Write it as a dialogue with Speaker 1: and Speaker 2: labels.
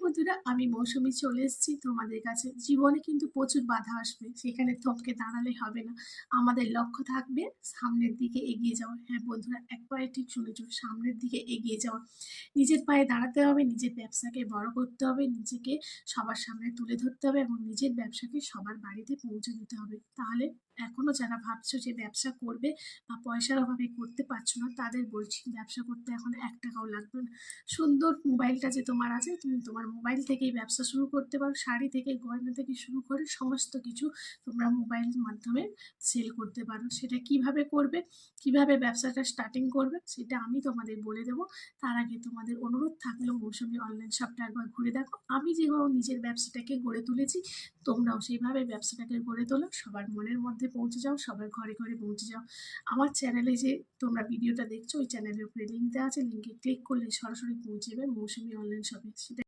Speaker 1: বন্ধুরা, আমি মৌসুমি চলে এসেছি তোমাদের কাছে। জীবনে কিন্তু প্রচুর বাধা আসবে, সেখানে থমকে দাঁড়ালে হবে না। আমাদের লক্ষ্য থাকবে সামনের দিকে এগিয়ে যাওয়া। হ্যাঁ বন্ধুরা, একবারে ঠিক শুনেছ, সামনের দিকে এগিয়ে যাওয়া। নিজের পায়ে দাঁড়াতে হবে, নিজের ব্যবসাকে বড় করতে হবে, নিজেকে সবার সামনে তুলে ধরতে হবে এবং নিজের ব্যবসাকে সবার বাড়িতে পৌঁছে দিতে হবে। তাহলে এখনও যারা ভাবছ যে ব্যবসা করবে বা পয়সার অভাবে করতে পারছ না, তাদের বলছি ব্যবসা করতে এখন এক টাকাও লাগবে না। সুন্দর মোবাইলটা যে তোমার আছে, তুমি তোমার মোবাইল থেকেই ব্যবসা শুরু করতে পারো, শাড়ি থেকে গয়না থেকে শুরু করে সমস্ত কিছু তোমরা মোবাইলের মাধ্যমে সেল করতে পারো। সেটা কীভাবে করবে, কীভাবে ব্যবসাটা স্টার্টিং করবে, সেটা আমি তোমাদের বলে দেবো। তার আগে তোমাদের অনুরোধ থাকলেও মৌসুমি অনলাইন শপটা একবার ঘুরে দেখো। আমি যেভাবে নিজের ব্যবসাটাকে গড়ে তুলেছি, তোমরাও সেইভাবে ব্যবসাটাকে গড়ে তোলো। সবার মনের মধ্যে পৌঁছে যাও, সবার ঘরে ঘরে পৌঁছে যাও। আমার চ্যানেলে যে তোমরা ভিডিওটা দেখছ, ওই চ্যানেলের উপরে লিঙ্ক দেওয়া আছে। লিঙ্কে ক্লিক করলে সরাসরি পৌঁছে যাবে মৌসুমি অনলাইন শপে সেটা